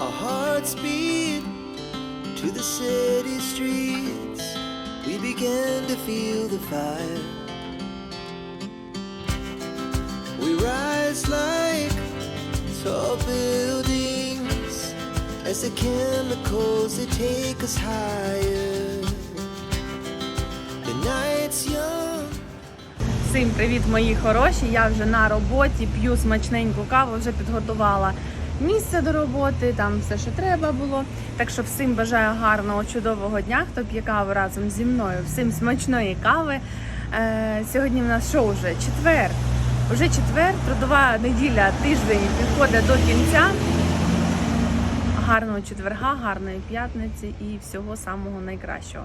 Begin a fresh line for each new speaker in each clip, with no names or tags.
Our hearts beat to the city streets. We began to feel the fire. We rise like tall buildings as the chemicals they take us higher. The night's young.
Всім привіт, мої хороші! Я вже на роботі, п'ю смачненьку каву, вже підготувала місце до роботи, там все, що треба було. Так що всім бажаю гарного, чудового дня, хто п'є каву разом зі мною. Всім смачної кави. Е, сьогодні в нас що вже? Четвер. Уже четвер, трудова неділя, тиждень підходить до кінця. Гарного четверга, гарної п'ятниці і всього самого найкращого.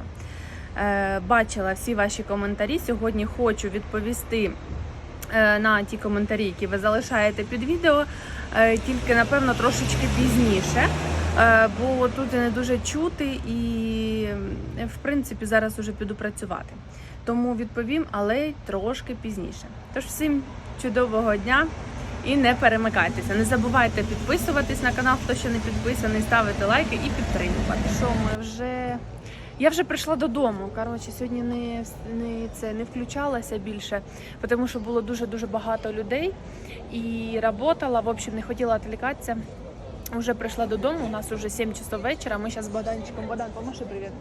Е, бачила всі ваші коментарі. Сьогодні хочу відповісти на ті коментарі, які ви залишаєте під відео, е, тільки напевно трошечки пізніше. Е, Бо тут не дуже чути, і в принципі зараз уже піду працювати. Тому відповім, але трошки пізніше. Тож всім чудового дня і не перемикайтеся. Не забувайте підписуватись на канал, хто ще не підписаний, ставити лайки і підтримувати. Що ми вже я вже прийшла додому. Коротше, сьогодні не, не це не включалася більше, тому що було дуже дуже багато людей і працювала. В общем, не хотіла відвлікатися. Уже прийшла додому. У нас вже 7 часов вечора. Ми зараз з Богданчиком. Богдан, помаши привіт.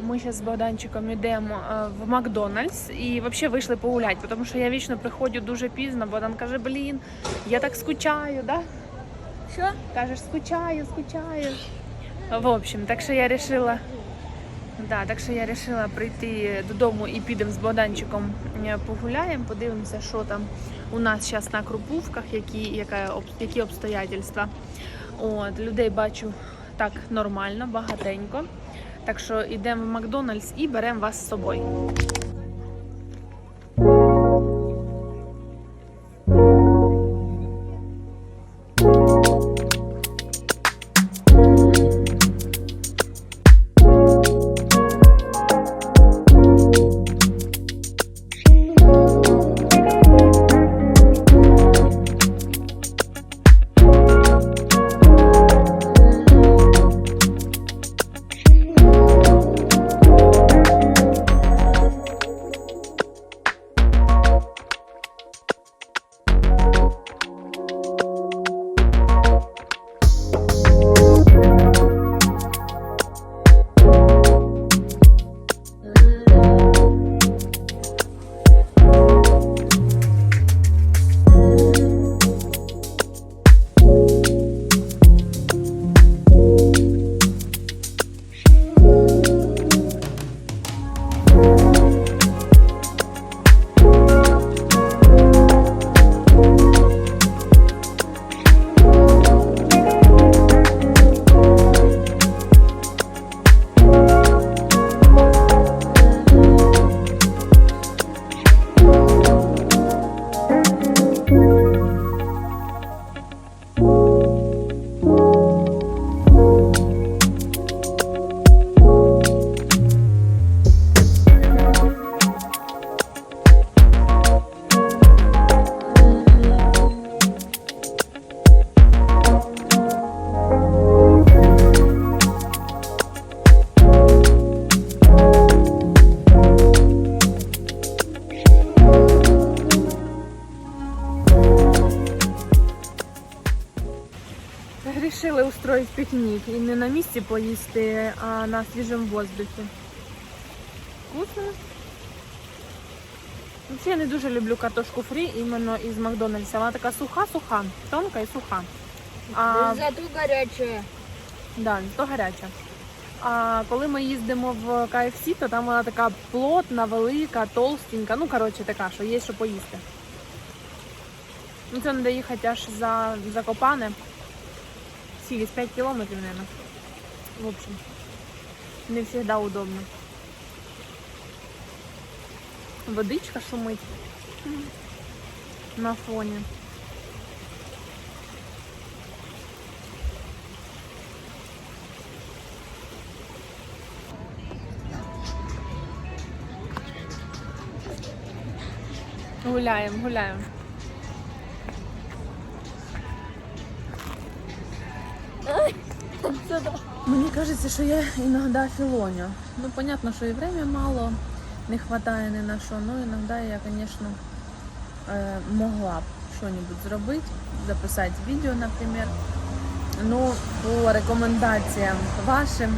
Ми зараз з Богданчиком йдемо е, в Макдональдс і взагалі вийшли погуляти, тому що я вічно приходжу дуже пізно. Богдан каже, блін, я так скучаю, да? Що? Кажеш, скучаю, скучаю. В общем, так що я вирішила. Да, так що я вирішила прийти додому і підемо з Богданчиком е, погуляємо, подивимося, що там у нас зараз на Крупувках, які, яка, які обстоятельства. От, людей бачу так нормально, багатенько. Так що йдемо в Макдональдс і беремо вас з собою. Рішили устроїти пікнік і не на місці поїсти, а на свіжому воздухі. Вкусно. Взагалі я не дуже люблю картошку фрі іменно із Макдональдса. Вона така суха-суха, тонка і суха. А,
Зато горячая.
да, то гаряча. А коли ми їздимо в KFC, то там вона така плотна, велика, толстенька. Ну, коротше, така, що є що поїсти. Ну, це треба їхати аж за Закопане. Скільки? з 5 кілометрів, мабуть. В общем, не завжди удобно. Водичка шумить на фоні. Гуляємо, гуляємо. Кажеться, що я іноді філоню. Ну, понятно, що і время мало, не вистачає ні на що. Ну, іноді я, звісно, е, могла б щось зробити, записати відео, наприклад. Ну, по рекомендаціям вашим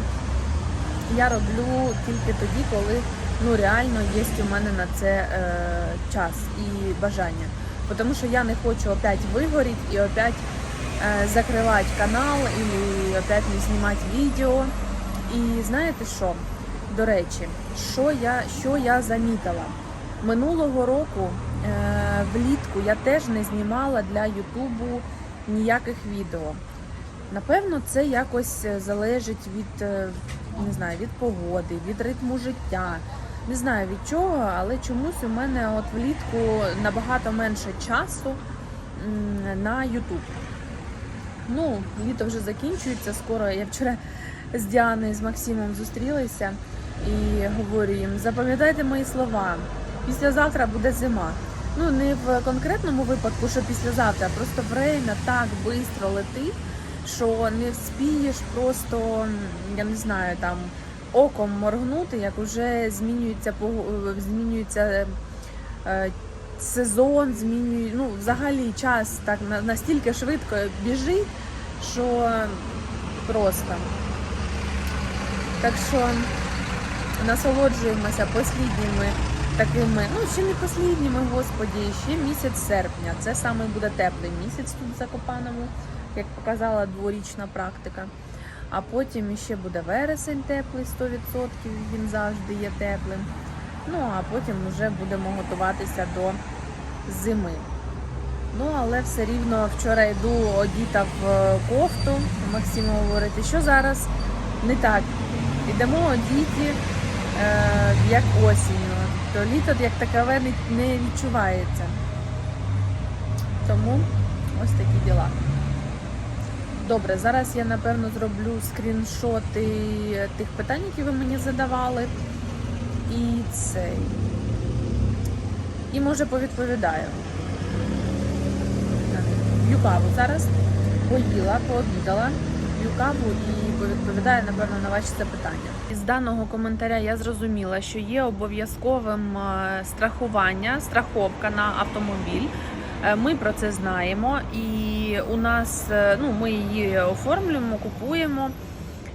я роблю тільки тоді, коли ну, реально є у мене на це е, час і бажання. Тому що я не хочу опять вигоріти і опять е, закривати канал і опять не знімати відео. І знаєте що? До речі, що я, що я замітила? Минулого року е, влітку я теж не знімала для Ютубу ніяких відео. Напевно, це якось е, залежить від не знаю, від погоди, від ритму життя. Не знаю від чого, але чомусь у мене от влітку набагато менше часу на Ютуб. Ну, літо вже закінчується скоро. Я вчора з Діаною з Максимом зустрілися і говорю їм: запам'ятайте мої слова, післязавтра буде зима. Ну, не в конкретному випадку, що післязавтра, просто время так швидко летить, що не вспієш просто, я не знаю, там оком моргнути, як вже змінюється змінюється е, сезон, змінює, ну, взагалі час так настільки швидко біжить, що просто. Так що насолоджуємося послідніми такими, ну ще не послідніми, господі, ще місяць серпня. Це саме буде теплий місяць тут в Закопаному, як показала дворічна практика. А потім ще буде вересень теплий 100%, він завжди є теплим. Ну а потім вже будемо готуватися до зими. Ну, але все рівно вчора йду одіта в е, кофту. Максим говорить, що зараз не так. Ідемо одіті, е, як осінню. То літо як такове не відчувається. Тому ось такі діла. Добре, зараз я напевно зроблю скріншоти тих питань, які ви мені задавали. І цей. І може повідповідаю. П'ю каву зараз. Поїла, пообідала. П'ю каву і повідповідаю, напевно, на ваші запитання. Із даного коментаря я зрозуміла, що є обов'язковим е, страхування, страховка на автомобіль. Е, Ми про це знаємо, і у нас е, ну ми її оформлюємо, купуємо.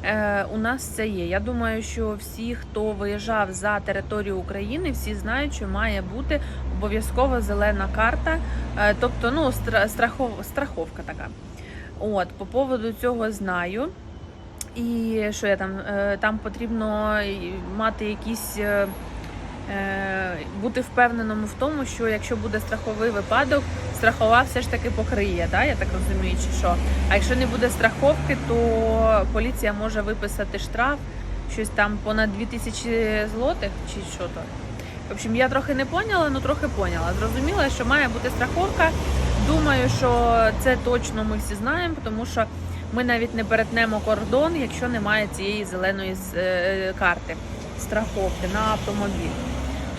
Е, У нас це є. Я думаю, що всі, хто виїжджав за територію України, всі знають, що має бути обов'язково зелена карта, е, тобто ну стра- страхов, страховка така. От по поводу цього знаю. І що я там? Е, Там потрібно мати якісь. Е, е, Бути впевненому в тому, що якщо буде страховий випадок, страхова все ж таки покриє, да? я так розумію, чи що. А якщо не буде страховки, то поліція може виписати штраф, щось там понад 2000 злотих чи що то. В общем, я трохи не поняла, але трохи поняла. Зрозуміла, що має бути страховка. Думаю, що це точно ми всі знаємо, тому що ми навіть не перетнемо кордон, якщо немає цієї зеленої е, карти страховки на автомобіль.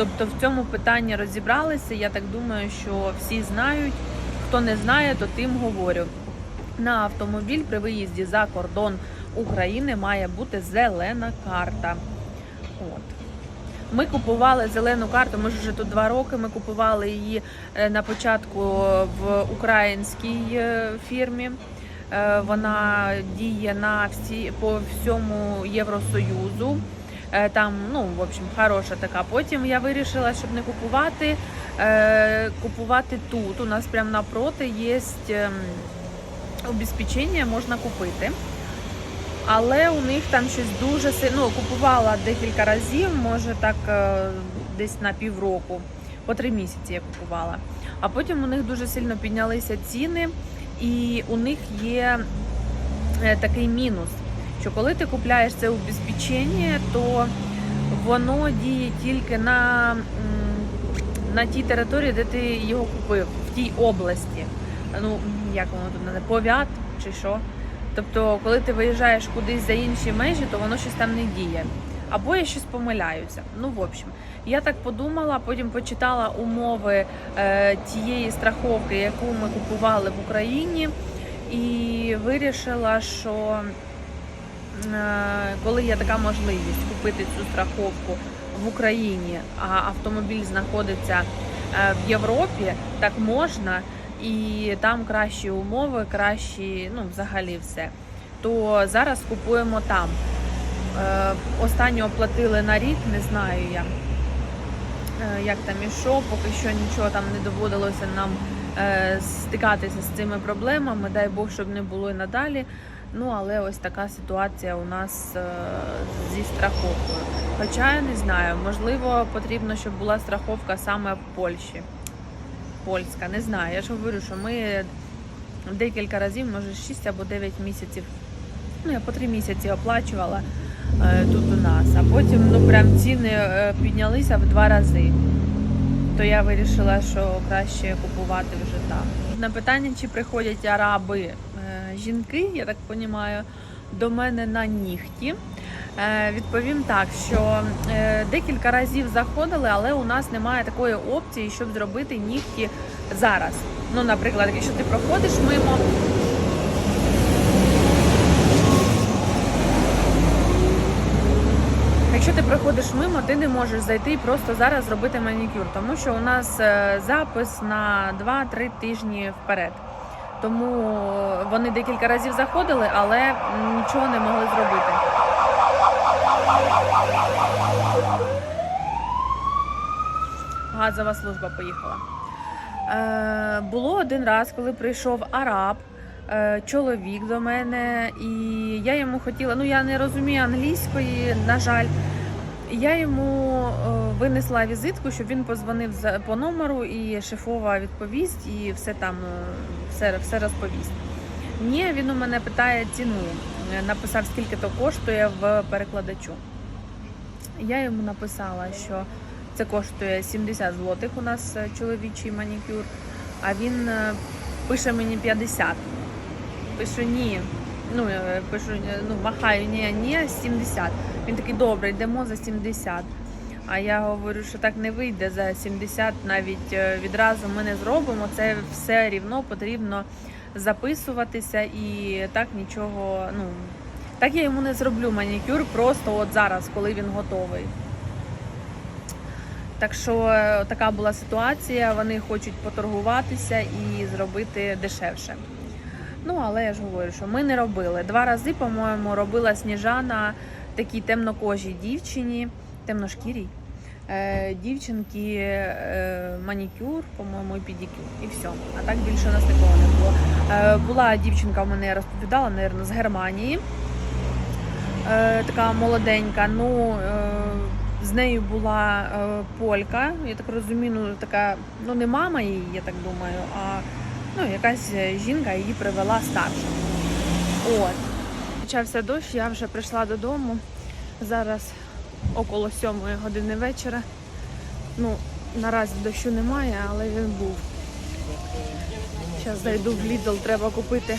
Тобто в цьому питанні розібралися. Я так думаю, що всі знають. Хто не знає, то тим говорю. На автомобіль при виїзді за кордон України має бути зелена карта. От. Ми купували зелену карту. Ми ж вже тут два роки. Ми купували її е, на початку в українській е, фірмі. Е, Вона діє на всі по всьому Євросоюзу. Е, Там, ну, в общем, хороша така. Потім я вирішила, щоб не купувати, е, купувати тут. У нас прямо напроти є ем, обезпечення, можна купити. Але у них там щось дуже сильно. Ну, купувала декілька разів, може так е, десь на півроку, по три місяці я купувала. А потім у них дуже сильно піднялися ціни, і у них є такий мінус, що коли ти купляєш це убезпечення, то воно діє тільки на, на тій території, де ти його купив, в тій області. Ну, як воно тут називається, повят чи що. Тобто, коли ти виїжджаєш кудись за інші межі, то воно щось там не діє. Або я щось помиляюся. Ну, в общем, я так подумала, потім почитала умови е, тієї страховки, яку ми купували в Україні. і вирішила, що коли є така можливість купити цю страховку в Україні, а автомобіль знаходиться е, в Європі, так можна, і там кращі умови, кращі, ну, взагалі все. То зараз купуємо там. Е, Останню оплатили на рік, не знаю я. е, Як там і що, поки що нічого там не доводилося нам е, стикатися з цими проблемами. Дай Бог, щоб не було і надалі. Ну, але ось така ситуація у нас е, зі страховкою. Хоча я не знаю, можливо, потрібно, щоб була страховка саме в Польщі. Польська, не знаю. Я ж говорю, що ми декілька разів, може 6 або 9 місяців. Ну, я по 3 місяці оплачувала е, тут у нас, а потім ну прям ціни е, піднялися в два рази. То я вирішила, що краще купувати вже там. На питання, чи приходять араби жінки, я так розумію, до мене на нігті. Е, Відповім так, що е, декілька разів заходили, але у нас немає такої опції, щоб зробити нігті зараз. Ну, наприклад, якщо ти проходиш мимо. Якщо ти проходиш мимо, ти не можеш зайти і просто зараз зробити манікюр, тому що у нас е, запис на 2-3 тижні вперед. Тому вони декілька разів заходили, але нічого не могли зробити. Газова служба поїхала. Е, було один раз, коли прийшов араб, е, чоловік до мене, і я йому хотіла, ну я не розумію англійської, на жаль. Я йому е, винесла візитку, щоб він позвонив по номеру, і шефова відповість, і все там е, все, все розповість. Ні, він у мене питає ціну. Е, Написав, скільки то коштує в перекладачу. Я йому написала, що це коштує 70 злотих у нас чоловічий манікюр, а він пише мені 50. Пишу ні. Ну, пишу, ну, махаю, ні, ні, 70. Він такий, добре, йдемо за 70. А я говорю, що так не вийде за 70 навіть е, відразу ми не зробимо. Це все рівно потрібно записуватися і так нічого. Ну так я йому не зроблю манікюр просто от зараз, коли він готовий. Так що е, така була ситуація. Вони хочуть поторгуватися і зробити дешевше. Ну, але я ж говорю, що ми не робили. Два рази, по-моєму, робила сніжана такій темнокожій дівчині, темношкірій. Е, дівчинки е, манікюр, по-моєму, і педикюр, і все. А так більше у нас такого не було. Е, була дівчинка, в мене розповідала, мабуть, з Германії. Така молоденька. Ну, з нею була полька, я так розумію, ну така, ну не мама її, я так думаю, а ну, якась жінка її привела старша. От. Почався дощ, я вже прийшла додому. Зараз около сьомої години вечора. Ну, наразі дощу немає, але він був. Зараз зайду в Lidl, треба купити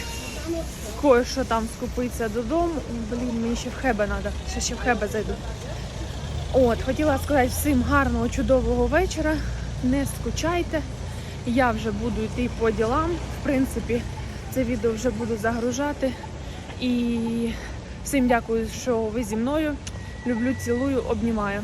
кое-що там скупитися додому. Блін, мені ще в хебе треба. Ще ще в хебе зайду. От, хотіла сказати всім гарного, чудового вечора. Не скучайте. Я вже буду йти по ділам. В принципі, це відео вже буду загружати. І всім дякую, що ви зі мною. Люблю, цілую, обнімаю.